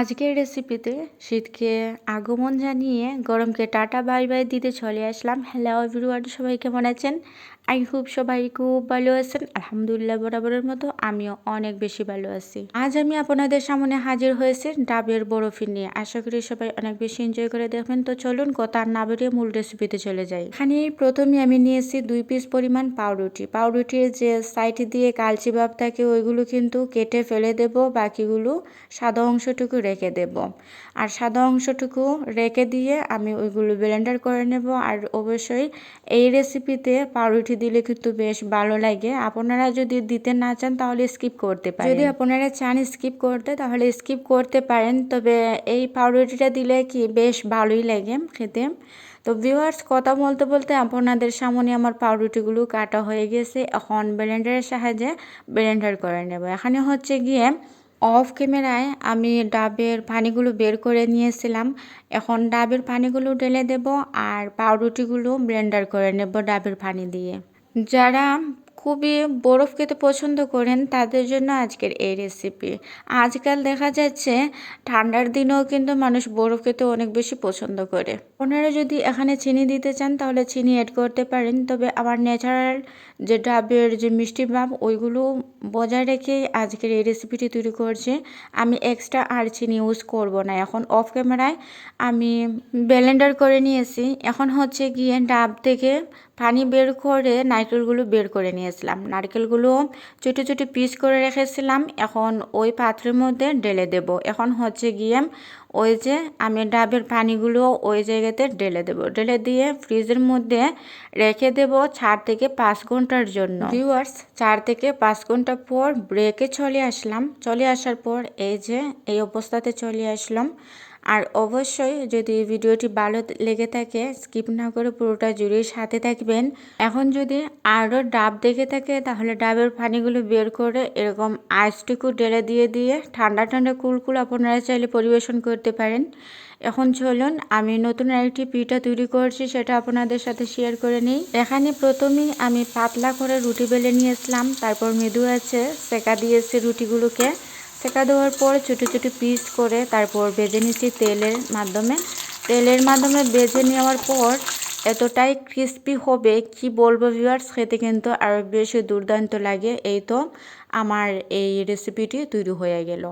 আজকের রেসিপিতে শীতকে আগমন জানিয়ে গরমকে টাটা বাই বাই দিতে চলে আসলাম। হ্যালো এভরিওয়ান সবাই কেমন আছেন? আই খুব সবাই খুব ভালো আছেন। আলহামদুলিল্লাহ বরাবরের মতো আমিও অনেক বেশি ভালো আছি। আজ আমি আপনাদের সামনে হাজির হয়েছি ডাবের বরফি নিয়ে। আশা করি সবাই অনেক বেশি এনজয় করে দেখবেন। তো চলুন কথা না বেরিয়ে মূল রেসিপিতে চলে যাই। এখানে প্রথমে আমি নিয়েছি দুই পিস পরিমাণ পাউরুটি। পাউরুটির যে সাইড দিয়ে কালচি ভাব থাকে, ওইগুলো কিন্তু কেটে ফেলে দেব। বাকিগুলো সাদা অংশটুকু রেখে দেব। আর সাদা অংশটুকু রেখে দিয়ে আমি ওইগুলো ব্লেন্ডার করে নেব। আর অবশ্যই এই রেসিপিতে পাউরুটি দিলে কিন্তু বেশ ভালো লাগে। আপনারা যদি দিতে না চান তাহলে স্কিপ করতে পারেন। যদি আপনারা চান স্কিপ করতে, তাহলে স্কিপ করতে পারেন। তবে এই পাউরুটিটা দিলে কি বেশ ভালোই লাগে খেতে। তো ভিউয়ার্স কথা বলতে বলতে আপনাদের সামনে আমার পাউরুটিগুলো কাটা হয়ে গেছে। এখন ব্লেন্ডারের সাহায্যে ব্লেন্ডার করে নেব। এখানে হচ্ছে গিয়ে অফ ক্যামেরায় আমি ডাবের পানিগুলো বের করে নিয়েছিলাম। এখন ডাবের পানিগুলো ঢেলে দেব আর পাউরুটিগুলো ব্লেন্ডার করে নেব ডাবের পানি দিয়ে। যারা খুবই বরফ খেতে পছন্দ করেন, তাদের জন্য আজকের এই রেসিপি আজকাল দেখা যাচ্ছে ঠান্ডার দিনেও কিন্তু মানুষ বরফ খেতে অনেক বেশি পছন্দ করে। ওনারা যদি এখানে চিনি দিতে চান, তাহলে চিনি অ্যাড করতে পারেন। তবে আমার ন্যাচারাল যে ডাবের যে মিষ্টি ভাব, ওইগুলো বজায় রেখে আজকের এই রেসিপিটি তৈরি করছে। আমি এক্সট্রা আর চিনি ইউজ করব না। এখন অফ ক্যামেরায় আমি ব্লেন্ডার করে নিয়েছি। এখন হচ্ছে গিয়ে ডাব থেকে পানি বের করে নারকেলগুলো বের করে নিয়েছিলাম। নারকেলগুলো ছোটো ছোটো পিস করে রেখেছিলাম। এখন ওই পাত্রের মধ্যে ঢেলে দেব। এখন হচ্ছে গিয়ে ওই যে আমি ডাবের পানিগুলো ওই জায়গাতে ঢেলে দেব। ঢেলে দিয়ে ফ্রিজের মধ্যে রেখে দেব চার থেকে পাঁচ ঘণ্টার জন্য। ভিউয়ার্স চার থেকে পাঁচ ঘণ্টা পর ব্রেকে চলে আসলাম। চলে আসার পর এই যে এই অবস্থাতে চলে আসলাম। আর অবশ্যই যদি ভিডিওটি ভালো লেগে থাকে, স্কিপ না করে পুরোটা জুড়ে সাথে থাকবেন। এখন যদি আরও ডাব দেখে থাকে, তাহলে ডাবের পানিগুলো বের করে এরকম আইসটুকু ডেলে দিয়ে দিয়ে ঠান্ডা ঠান্ডা কুলকুল আপনারা চাইলে পরিবেশন করতে পারেন। এখন চলুন, আমি নতুন আরেকটি পিঠা তৈরি করছি, সেটা আপনাদের সাথে শেয়ার করে নিই। এখানে প্রথমেই আমি পাতলা করে রুটি বেলে নিয়েছিলাম, তারপর মৃদু আছে, সেকা দিয়েছি রুটিগুলোকে। সেকা দেওয়ার পর ছোটো ছোটো পিস করে তারপর বেজে নিচ্ছি তেলের মাধ্যমে। তেলের মাধ্যমে বেজে নেওয়ার পর এতটাই ক্রিস্পি হবে, কি বলব ভিউয়ার্স খেতে কিন্তু আরও বেশি দুর্দান্ত লাগে। এই তো আমার এই রেসিপিটি তৈরি হয়ে গেল।